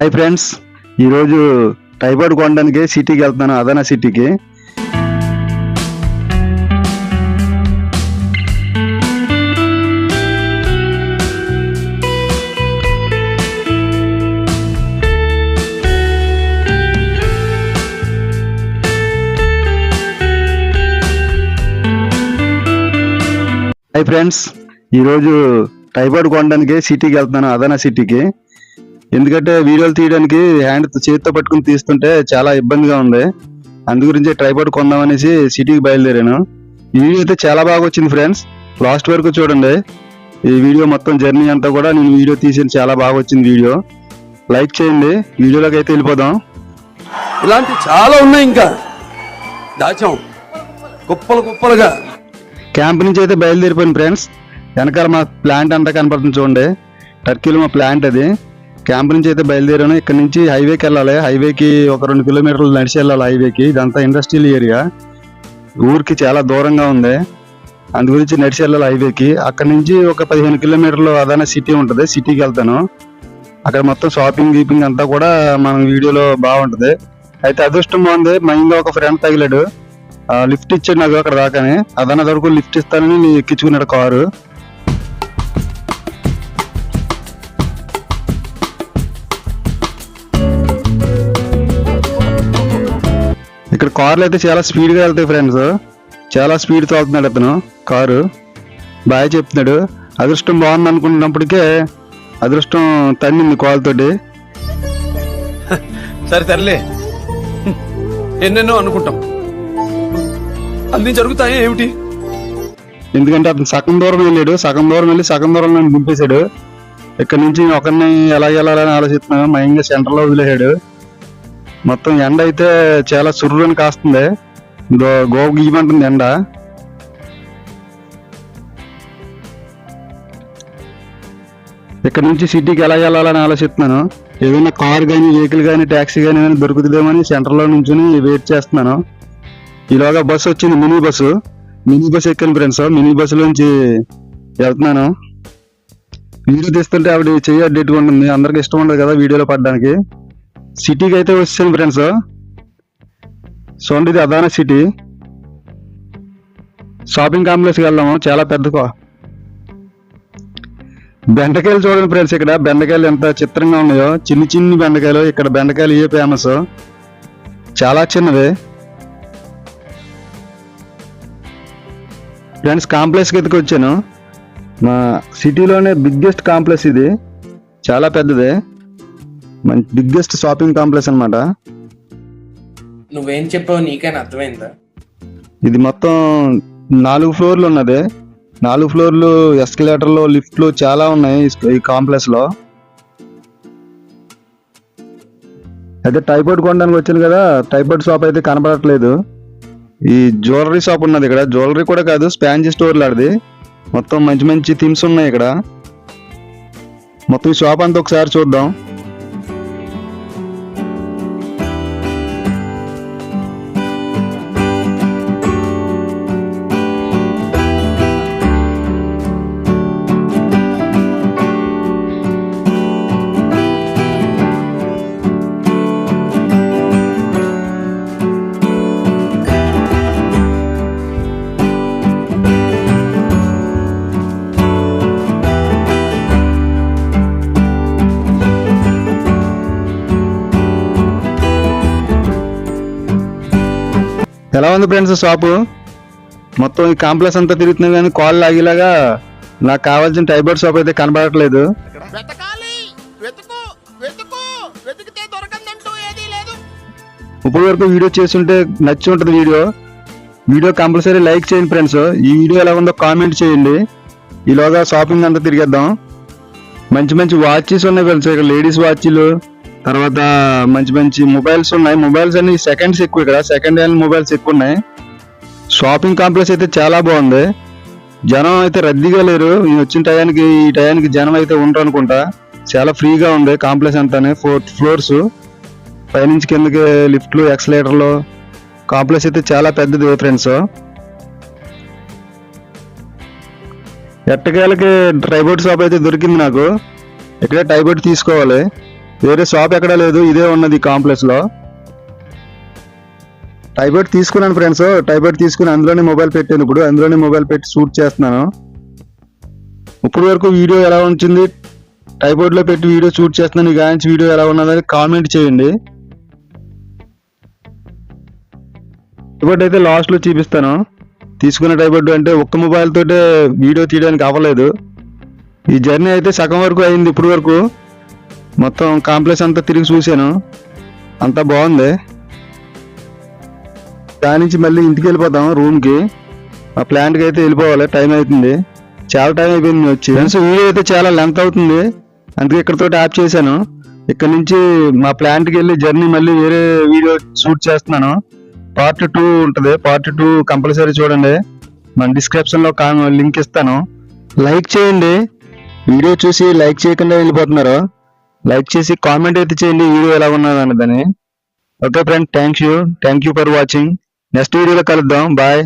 Hi friends ఈరోజు typhoid కొనడానికి సిటీకి వెళ్తున్నాను అదనా సిటీకి హాయ్ ఫ్రెండ్స్ ఈరోజు టైఫాయిడ్ కొనడానికి సిటీకి వెళ్తున్నాను అదనా సిటీకి ఎందుకంటే వీడియోలు తీయడానికి హ్యాండ్ చేతితో పట్టుకుని తీస్తుంటే చాలా ఇబ్బందిగా ఉంది. అందు గురించి ట్రైపాడ్ కొందామనేసి సిటీకి బయలుదేరాను. ఈ వీడియో అయితే చాలా బాగా వచ్చింది ఫ్రెండ్స్ లాస్ట్ వరకు చూడండి. ఈ వీడియో మొత్తం జర్నీ అంతా కూడా నేను వీడియో తీసిన చాలా బాగా వచ్చింది వీడియో. లైక్ చేయండి. వీడియోలోకి అయితే వెళ్ళిపోదాం. ఇలాంటి చాలా ఉన్నాయి ఇంకా. దాచాం. కుప్పలు కుప్పలుగా. క్యాంప్ నుంచి అయితే బయలుదేరిపోయింది ఫ్రెండ్స్ వెనకాల మా ప్లాంట్ అంతా కనపడుతుంది చూడండి. టర్కీలో మా ప్లాంట్ అది. క్యాంప్ నుంచి అయితే బయలుదేరాను. ఇక్కడ నుంచి హైవేకి వెళ్ళాలి. హైవేకి ఒక రెండు కిలోమీటర్లు నడిచి వెళ్ళాలి హైవేకి. ఇదంతా ఇండస్ట్రియల్ ఏరియా. ఊరికి చాలా దూరంగా ఉంది. అందు గురించి నడిచి వెళ్ళాలి హైవేకి. అక్కడ నుంచి ఒక పదిహేను కిలోమీటర్లు అదన సిటీ ఉంటుంది. సిటీకి వెళ్తాను. అక్కడ మొత్తం షాపింగ్ గీపింగ్ అంతా కూడా మన వీడియోలో బాగుంటుంది. అయితే అదృష్టం బాగుంది. మైండ్ ఒక ఫ్రెండ్ తగిలాడు. లిఫ్ట్ ఇచ్చాడు నాకు అక్కడ దాకానే అదన వరకు లిఫ్ట్ ఇస్తానని నేను ఎక్కించుకున్నాడు కారు. కార్లు అయితే చాలా స్పీడ్గా వెళ్తాయి ఫ్రెండ్స్. చాలా స్పీడ్ తోలుతున్నాడు అతను కారు. బాగా చెప్తున్నాడు అదృష్టం బాగుంది అనుకున్నప్పటికే అదృష్టం తన్నింది కాలుతోటి సరే తరలే ఎన్నెన్నో అనుకుంటాం. అన్ని జరుగుతాయి ఏమిటి? ఎందుకంటే అతను సగం దూరం వెళ్ళాడు సగం దూరం వెళ్ళి సగం దూరం నన్ను దింపేశాడు. ఇక్కడ నుంచి ఒకరిని ఎలా వెళ్ళాలని ఆలోచిస్తున్నాను మైంగా సెంటర్లో వదిలేశాడు. మొత్తం ఎండ అయితే చాలా సుర్రుని కాస్తుంది. దో- గోవ గీయమంటుంది ఎండ. ఇక్కడ నుంచి సిటీకి ఎలా వెళ్ళాలని ఆలోచిస్తున్నాను. ఏదైనా కార్ కానీ వెహికల్ కానీ ట్యాక్సీ కానీ ఏదైనా దొరుకుతుందేమని సెంటర్లో నుంచుని వెయిట్ చేస్తున్నాను. ఈలోగా బస్సు వచ్చింది మినీ బస్సు. మినీ బస్సు ఎక్కాను ఫ్రెండ్స్ మినీ బస్సు నుంచి వెళ్తున్నాను. వీడియో తీస్తుంటే ఆవిడ చెయ్యి అడ్డేట్గా ఉంటుంది అందరికి ఇష్టం ఉండదు కదా వీడియోలో పడడానికి. సిటీకి అయితే వచ్చాను ఫ్రెండ్స్ చూడండి ఇది అదానా సిటీ షాపింగ్ కాంప్లెక్స్కి వెళ్దాము. చాలా పెద్ద కో- బెండకాయలు చూడండి ఫ్రెండ్స్ ఇక్కడ. బెండకాయలు ఎంత చిత్రంగా ఉన్నాయో. చిన్ని చిన్ని బెండకాయలు. ఇక్కడ బెండకాయలు ఏ ఫేమస్ చాలా చిన్నవి. ఫ్రెండ్స్ కాంప్లెక్స్కి ఎత్తుకు వచ్చాను? మా సిటీలోనే బిగ్గెస్ట్ కాంప్లెక్స్ ఇది. చాలా పెద్దది. మంచి బిగ్గెస్ట్ షాపింగ్ కాంప్లెక్స్ అన్నమాట. నువ్వేం చెప్పావు నీకైనా అర్థమైందా? ఇది మొత్తం నాలుగు ఫ్లోర్లు ఉన్నది. నాలుగు ఫ్లోర్లు ఎస్కలేటర్లు లిఫ్ట్లు చాలా ఉన్నాయి ఈ- ఈ కాంప్లెక్స్లో అయితే టైఫాయిడ్ కొనడానికి వచ్చాను కదా టైఫాయిడ్ షాప్ అయితే కనపడట్లేదు. ఈ జ్యువెలరీ షాప్ ఉన్నది ఇక్కడ. జ్యువెలరీ కూడా కాదు స్పాంజీ స్టోర్ లాంటిది మొత్తం మంచి మంచి థిమ్స్ ఉన్నాయి ఇక్కడ. మొత్తం ఈ షాప్ అంతా ఒకసారి చూద్దాం. ఎలా ఉంది ఫ్రెండ్స్ షాపు మొత్తం ఈ కాంప్లెక్స్ అంతా తిరుగుతున్నాయి కానీ కాల్ లాగేలాగా నాకు కావాల్సిన టైబర్ షాప్ అయితే కనబడట్లేదు. ఇప్పటి వరకు వీడియో చేస్తుంటే నచ్చి ఉంటుంది వీడియో. వీడియో కంపల్సరీ లైక్ చేయండి ఫ్రెండ్స్ ఈ వీడియో ఎలా ఉందో కామెంట్ చేయండి. ఈలోగా షాపింగ్ అంతా తిరిగేద్దాం. మంచి మంచి వాచెస్ ఉన్నాయి ఫ్రెండ్స్ ఇక్కడ లేడీస్ వాచ్లు తర్వాత మంచి మంచి మొబైల్స్ ఉన్నాయి. మొబైల్స్ అన్ని సెకండ్స్ ఎక్కువ ఇక్కడ. సెకండ్ హ్యాండ్ మొబైల్స్ ఎక్కువ ఉన్నాయి. షాపింగ్ కాంప్లెక్స్ అయితే చాలా బాగుంది. జనం అయితే రద్దీగా లేరు. నేను వచ్చిన టయానికి ఈ టయానికి జనం అయితే ఉండరు అనుకుంటా. చాలా ఫ్రీగా ఉంది కాంప్లెక్స్ అంతానే. ఫోర్త్ ఫ్లోర్స్ పైనుంచి కిందకి లిఫ్ట్లు ఎక్సలేటర్లు కాంప్లెక్స్ అయితే చాలా పెద్దది ఫ్రెండ్స్ ఎట్టకేలకి ట్రైబోట్ షాప్ అయితే దొరికింది నాకు. ఇక్కడే టైబోట్ తీసుకోవాలి. వేరే షాప్ ఎక్కడా లేదు ఇదే ఉన్నది కాంప్లెక్స్లో. తీసుకున్నాను ఫ్రెండ్స్ టైబెట్ తీసుకుని అందులోనే మొబైల్ పెట్టాను ఇప్పుడు అందులోనే మొబైల్ పెట్టి షూట్ చేస్తున్నాను. ఇప్పుడు వరకు వీడియో ఎలా ఉంటుంది టైబోర్డ్లో పెట్టి వీడియో షూట్ చేస్తున్నాను ఈ గాంచి వీడియో ఎలా ఉన్నదని కామెంట్ చేయండి. టైబోర్డ్ అయితే లాస్ట్లో చూపిస్తాను. తీసుకున్న టైబర్డ్ అంటే ఒక్క మొబైల్ తోటే వీడియో తీయడానికి అవ్వలేదు. ఈ జర్నీ అయితే సగం వరకు అయింది ఇప్పుడు వరకు. మొత్తం కాంప్లెక్స్ అంతా తిరిగి చూశాను. అంతా బాగుంది. దాని నుంచి మళ్ళీ ఇంటికి వెళ్ళిపోతాం రూమ్కి ఆ మా అయితే వెళ్ళిపోవాలి టైం అవుతుంది. చాలా టైం అయిపోయింది వచ్చి. ఫ్రెండ్స్ వీడియో అయితే చాలా లెంత్ అవుతుంది. అందుకే ఇక్కడతో ఆప్ చేశాను. ఇక్కడ నుంచి మా ప్లాంట్కి వెళ్ళి జర్నీ మళ్ళీ వేరే వీడియో షూట్ చేస్తున్నాను. పార్ట్ టూ ఉంటుంది. పార్ట్ టూ కంపల్సరీ చూడండి. మన డిస్క్రిప్షన్లో లింక్ ఇస్తాను. లైక్ చేయండి. వీడియో చూసి లైక్ చేయకుండా వెళ్ళిపోతున్నారు. లైక్ చేసి కామెంట్ అయితే చేయండి వీడియో ఎలా ఉన్నది అన్నదని. Okay friend thank you thank you for watching next వీడియోలో కలుద్దాం. బాయ్